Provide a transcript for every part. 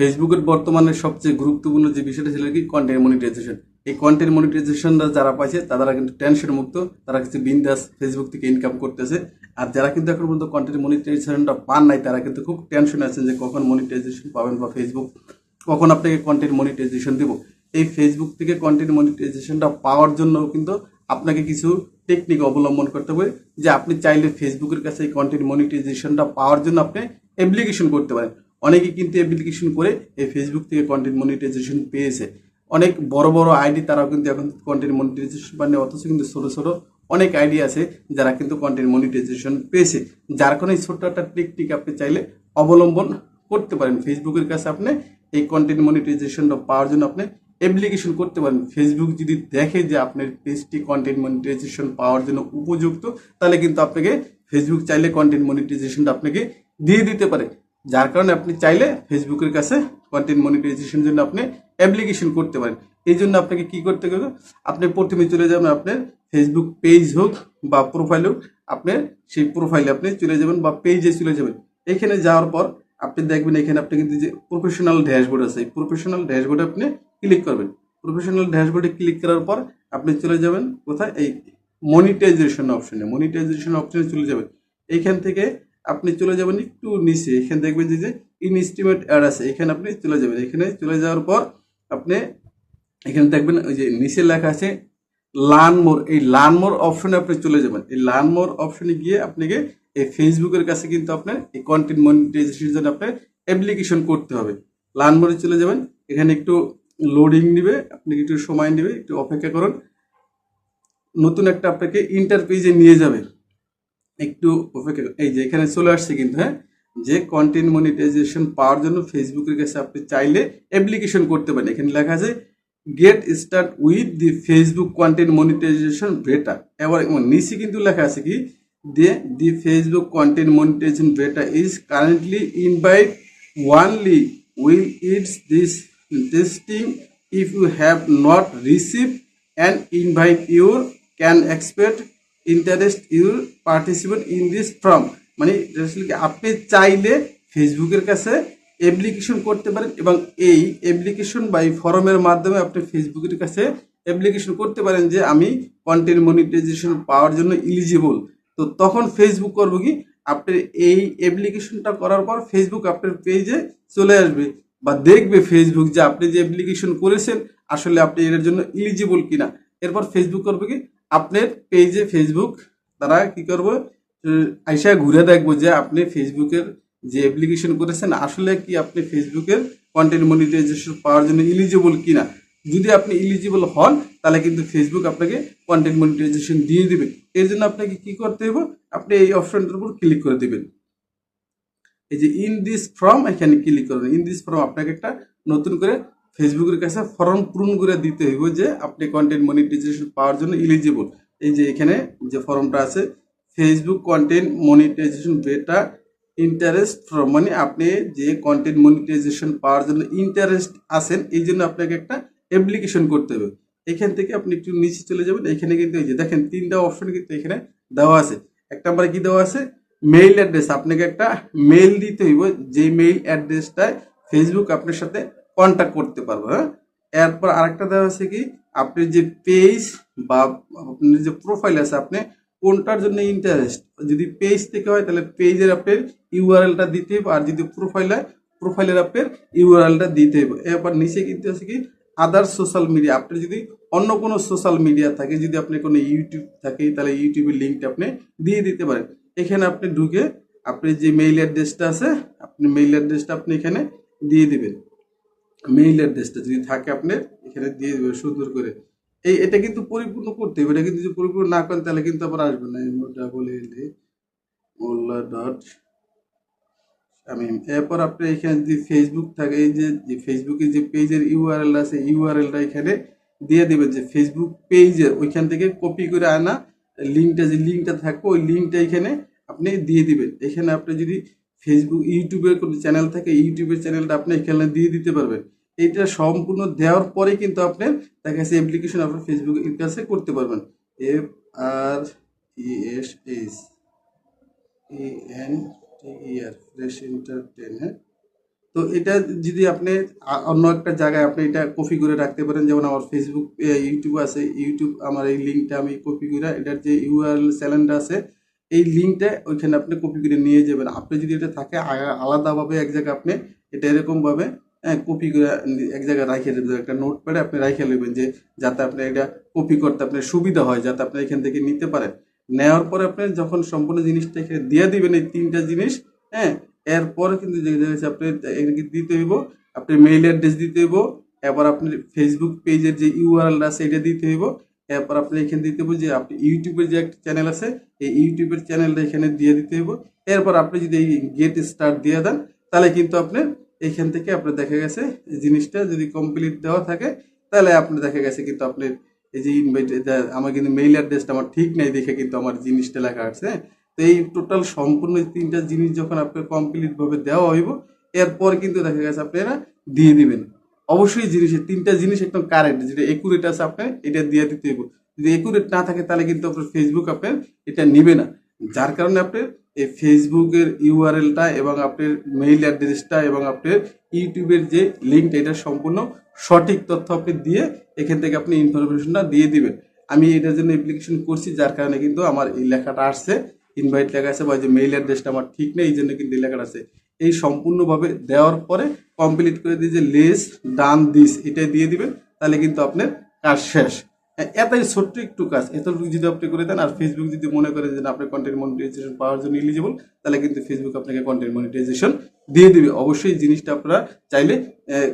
ফেসবুকের বর্তমানে সবচেয়ে গুরুত্বপূর্ণ যে বিষয়টা ছিল কি? কন্টেন্ট মনিটাইজেশন এই কন্টেন্ট মনিটাইজেশনটা যারা পাইছে তারা কিন্তু টেনশন মুক্ত। তারা কিছু বিন্দাস ফেসবুক থেকে ইনকাম করতেছে। আর যারা কিন্তু এখন পর্যন্ত কন্টেন্ট মনিটাইজেশনটা পান নাই, তারা কিন্তু খুব টেনশন আছেন যে কখন মনিটাইজেশন পাবেন বা ফেসবুক কখন আপনাকে কন্টেন্ট মনিটাইজেশন দিব। এই ফেসবুক থেকে কন্টেন্ট মনিটাইজেশনটা পাওয়ার জন্য কিন্তু আপনাকে কিছু টেকনিক অবলম্বন করতে হবে যে আপনি চাইলে ফেসবুকের কাছে এই কন্টেন্ট মনিটাইজেশনটা পাওয়ার জন্য আপনি অ্যাপ্লিকেশন করতে পারেন। অনেকে কিন্তু অ্যাপ্লিকেশন করে এই ফেসবুক থেকে কন্টেন্ট মনিটাইজেশন পেয়েছে। অনেক বড় বড় আইডি তারাও কিন্তু এখন কন্টেন্ট মনিটাইজেশন পাননি অথচ কিন্তু ছোটো ছোটো অনেক আইডি আছে যারা কিন্তু কন্টেন্ট মনিটাইজেশন পেয়েছে। যার কারণে ছোট্ট একটা টেকনিক আপনি চাইলে অবলম্বন করতে পারেন। ফেসবুকের কাছে আপনি এই কন্টেন্ট মনিটাইজেশনটা পাওয়ার জন্য আপনি অ্যাপ্লিকেশন করতে পারেন। ফেসবুক যদি দেখে যে আপনার পেজটি কন্টেন্ট মনিটাইজেশন পাওয়ার জন্য উপযুক্ত, তাহলে কিন্তু আপনাকে ফেসবুক চাইলে কন্টেন্ট মনিটাইজেশনটা আপনাকে দিয়ে দিতে পারে। যার কারণে আপনি চাইলে ফেসবুকের কাছে কন্টেন্ট মনিটাইজেশন জন্য আপনি অ্যাপ্লিকেশন করতে পারেন। এই জন্য আপনাকে কি করতে হবে? আপনি প্রথমে চলে যাবেন আপনার ফেসবুক পেজ হোক বা প্রোফাইল হোক, আপনি সেই প্রোফাইলে আপনি চলে যাবেন বা পেজে চলে যাবেন। এখানে যাওয়ার পর আপনি দেখবেন এখানে আপনি কিন্তু যে প্রফেশনাল ড্যাশবোর্ড আছে, এই প্রফেশনাল ড্যাশবোর্ডে আপনি ক্লিক করবেন। প্রফেশনাল ড্যাশবোর্ডে ক্লিক করার পর আপনি চলে যাবেন কোথায়? এই মনিটাইজেশন অপশনে মনিটাইজেশন অপশনে চলে যাবেন। এইখান থেকে আপনি চলে যাবেন একটু নিচে। এখানে দেখবেন যে ইনস্টিমেট অ্যাড আছে। এখানে আপনি চলে যাবেন। এখানে চলে যাওয়ার পর আপনি এখানে দেখবেন ওই যে নিচে লেখা আছে লার্ন মোর এই লার্ন মোর অপশনে আপনি চলে যাবেন। এই লার্ন মোর অপশনে গিয়ে আপনাকে এই ফেসবুকের কাছে কিন্তু আপনার এই কন্টেন্ট মনিটাইজেশনের জন্য আপনার অ্যাপ্লিকেশন করতে হবে। লার্ন মোরে চলে যাবেন। এখানে একটু লোডিং নিবে আপনি একটু সময় নেবে, একটু অপেক্ষা করুন। নতুন একটা আপনাকে ইন্টার পেজে নিয়ে যাবে। একটু অপেক্ষা এই যে এখানে চলে আসছে কিন্তু হ্যাঁ? যে কন্টেন্ট মনিটাইজেশন পাওয়ার জন্য ফেসবুকের কাছে আপনি চাইলে অ্যাপ্লিকেশন করতে পারেন। এখানে লেখা আছে get start with the Facebook content monetisation beta এবার নিচে কিন্তু লেখা আছে কি the the Facebook content monetisation beta is currently invite only while it's this testing if you have not receive and invite your can expect interest your participate in this form মানে আপনি চাইলে ফেসবুকের কাছে অ্যাপ্লিকেশন করতে পারেন এবং এই application বা এই ফর্মের মাধ্যমে আপনি ফেসবুকের কাছে অ্যাপ্লিকেশন করতে পারেন যে আমি কন্টেন্ট মনিটাইজেশন পাওয়ার জন্য ইলিজিবল তো তখন ফেসবুক করব কি? আপনার এই অ্যাপ্লিকেশনটা করার পর ফেসবুক আপনার পেজে চলে আসবে বা দেখবে ফেসবুক যে আপনি যে অ্যাপ্লিকেশন করেছেন, আসলে আপনি এর জন্য ইলিজিবল কিনা। এরপর ফেসবুক করবে কি? আপনার পেজে ফেসবুক তারা কি করব? আইসা ঘুরে দেখব যে আপনি ফেসবুকের যে অ্যাপ্লিকেশন করেছেন, আসলে কি আপনি ফেসবুকের কন্টেন্ট মনিটাইজেশন পাওয়ার জন্য ইলিজিবল কিনা? যদি আপনি ইলিজিবল হন, তাহলে কিন্তু ফেসবুক আপনাকে কন্টেন্ট মনিটাইজেশন দিয়ে দিবে। এর জন্য আপনাকে কি করতে হবে? আপনি এই অপশনটার উপর ক্লিক করে দিবেন। এই যে ইন দিস ফর্ম এখানে ক্লিক করবেন। ইন দিস ফর্ম আপনাকে একটা নতুন করে ফেসবুকের কাছে ফর্ম পূরণ করে দিতে হইব যে আপনি কন্টেন্ট মনিটাইজেশন পাওয়ার জন্য এলিজিবল এই যে এখানে যে ফর্মটা আছে Facebook content monetisation beta interest form মানে আপনি যে কন্টেন্ট মনিটাইজেশন পাওয়ার জন্য ইন্টারেস্ট আছেন, এই জন্য আপনাকে একটা অ্যাপ্লিকেশন করতে হবে। এখান থেকে আপনি একটু নিচে চলে যাবেন, এখানে কিন্তু এই যে দেখেন তিনটা অপশন কিন্তু এখানে দেওয়া আছে। এক নম্বরে কি দেওয়া আছে? মেইল অ্যাড্রেস আপনাকে একটা মেইল দিতে হইব যে মেইল অ্যাড্রেসটায় ফেসবুক আপনার সাথে কন্ট্যাক্ট করতে পারবে হ্যাঁ? এরপর আরেকটা দেওয়া আছে কি, আপনি যে পেজ বা আপনার যে প্রোফাইল আছে, আপনি কোনটার জন্য ইন্টারেস্ট যদি পেজ থেকে হয়, তাহলে পেজের আপনার ইউআরএলটা দিতে হবে, আর যদি প্রোফাইল হয় প্রোফাইলের আপনার ইউআরএলটা দিতে হবে। এরপর নিচে কিন্তু আছে কি আদার সোশ্যাল মিডিয়া আপনি যদি অন্য কোনো সোশ্যাল মিডিয়া থাকে, যদি আপনি কোনো ইউটিউব থাকে, তাহলে ইউটিউবের লিঙ্কটা আপনি দিয়ে দিতে পারেন। এখানে আপনি ঢুকে আপনি যে মেইল অ্যাড্রেসটা আছে আপনি মেইল অ্যাড্রেসটা আপনি এখানে দিয়ে দিবেন। মেইল অ্যাড্রেসটা যদি থাকে আপনি এখানে দিয়ে দেবেন, সুন্দর করে। এই, এটা কিন্তু পরিপূর্ণ করতে হবে, এটা কিন্তু যদি পরিপূর্ণ না করেন, তাহলে কিন্তু আবার আসবে না। ডাবল এল এ মোল্লা ডট আমি এরপর আপনি এখানে যদি ফেসবুক থাকে, এই যে যে ফেসবুকে যে পেজের ইউআরএল আছে ইউআরএলটা এখানে দিয়ে দেবেন যে ফেসবুক পেজের ওইখান থেকে কপি করে আনা। লিঙ্কটা, যে লিঙ্কটা থাকবে, ওই লিঙ্কটা এখানে আপনি দিয়ে দিবেন। এখানে আপনি যদি ফেসবুক ইউটিউবের কোনো চ্যানেল থাকে ইউটিউবের চ্যানেলটা আপনি এখানে দিয়ে দিতে পারবেন। এইটা সম্পূর্ণ দেওয়ার পরে কিন্তু আপনার দেখা যাচ্ছে অ্যাপ্লিকেশন আপনার ফেসবুকের কাছে করতে পারবেন। F R E S S E N T R fresh entertain হ্যাঁ তো এটা যদি আপনি অন্য একটা জায়গায় আপনি এটা কপি করে রাখতে পারেন, যেমন আমার ফেসবুক ইউটিউব আছে ইউটিউব আমার এই লিঙ্কটা আমি কপি করে এটার যে ইউআরএল চ্যানেলটা আছে এই লিঙ্কটা ওইখানে আপনি কপি করে নিয়ে যাবেন। আপনি যদি এটা থাকে আলাদাভাবে এক জায়গায় আপনি এটা এরকমভাবে কপি করে এক জায়গায় রাখিয়ে দেবেন। একটা নোট প্যাডে আপনি রাখিয়ে নেবেন যে, যাতে আপনি এটা কপি করতে আপনার সুবিধা হয়, যাতে আপনি এখান থেকে নিতে পারেন। নেওয়ার পরে আপনি যখন সম্পূর্ণ জিনিসটা এখানে দিয়ে দিবেন, এই তিনটা জিনিস হ্যাঁ এরপরে কিন্তু আপনি দিতে হইব? আপনি মেইল অ্যাড্রেস দিতে হইব। এরপর আপনি ফেসবুক পেজের যে ইউআরএল আছে, এটা দিতে হইব। এরপর আপনি এখানে দিতে হবে যে আপনি ইউটিউবের যে একটা চ্যানেল আছে, এই ইউটিউবের চ্যানেলটা এখানে দিয়ে দিতে হইব এরপর আপনি যদি এই গেট স্টার্ট দিয়ে দেন, তাহলে কিন্তু আপনি এখান থেকে আপনার দেখা গেছে জিনিসটা যদি কমপ্লিট দেওয়া থাকে, তাহলে আপনি দেখা গেছে কিন্তু আপনি এই যে ইনভাইট আমার কিন্তু মেইল অ্যাড্রেসটা আমার ঠিক নাই, দেখে কিন্তু আমার জিনিসটা লেখা আছে হ্যাঁ? তো এই টোটাল সম্পূর্ণ তিনটা জিনিস যখন আপনার কমপ্লিট ভাবে দেওয়া হইব, এরপর কিন্তু দেখা গেছে আপনারা দিয়ে দিবেন অবশ্যই জিনিসের তিনটা জিনিস একদম কারেন্ট যেটা একুরেট আছে আপনার এটা দিয়ে দিতে হইব। যদি একুরেট না থাকে, তাহলে কিন্তু আপনার ফেসবুক আপনার এটা নিবে না। যার কারণে আপনার এই ফেসবুকের ইউআরএলটা এবং আপনার মেইল অ্যাড্রেসটা এবং আপনার ইউটিউবের যে লিঙ্কটা এটা সম্পূর্ণ সঠিক তথ্য আপনি দিয়ে এখান থেকে আপনি ইনফরমেশনটা দিয়ে দিবেন। আমি এটার জন্য অ্যাপ্লিকেশন করছি, যার কারণে কিন্তু আমার এই লেখাটা আসছে। ইনভাইট লেখা আছে, বা যে মেইল অ্যাড্রেসটা আমার ঠিক নেই, এই জন্য কিন্তু লেখাটা আছে এই সম্পূর্ণভাবে দেওয়ার পরে কমপ্লিট করে দিয়ে যে লেস ডান দিস এটাই দিয়ে দিবেন তাহলে কিন্তু আপনার কাজ শেষ। হ্যাঁ, এতই ছোট্ট একটু কাজ এতটুকু যদি আপনি করে দেন আর ফেসবুক যদি মনে করে যে না, আপনি কন্টেন্ট মনিটাইজেশন পাওয়ার জন্য এলিজিবল তাহলে কিন্তু ফেসবুক আপনাকে কন্টেন্ট মনিটাইজেশন দিয়ে দিবে। অবশ্যই জিনিসটা আপনারা চাইলে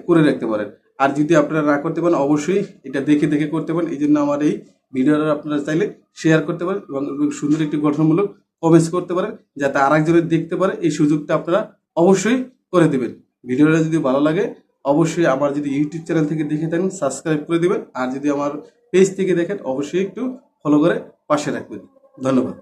করে রাখতে পারেন। আর যদি আপনারা না করতে পারেন অবশ্যই এটা দেখে দেখে করতে পারেন। এই জন্য আমার এই ভিডিওটা আপনারা চাইলে শেয়ার করতে পারেন এবং সুন্দর একটি গঠনমূলক কমেন্টস করতে পারেন যাতে আরেকজনের দেখতে পারে। এই সুযোগটা আপনারা অবশ্যই করে দেবেন। ভিডিওটা যদি ভালো লাগে, অবশ্যই আমার যদি ইউটিউব চ্যানেল থেকে দেখে থাকেন সাবস্ক্রাইব করে দেবেন। আর যদি আমার পেজ থেকে দেখেন, অবশ্যই একটু ফলো করে পাশে রাখবেন। ধন্যবাদ।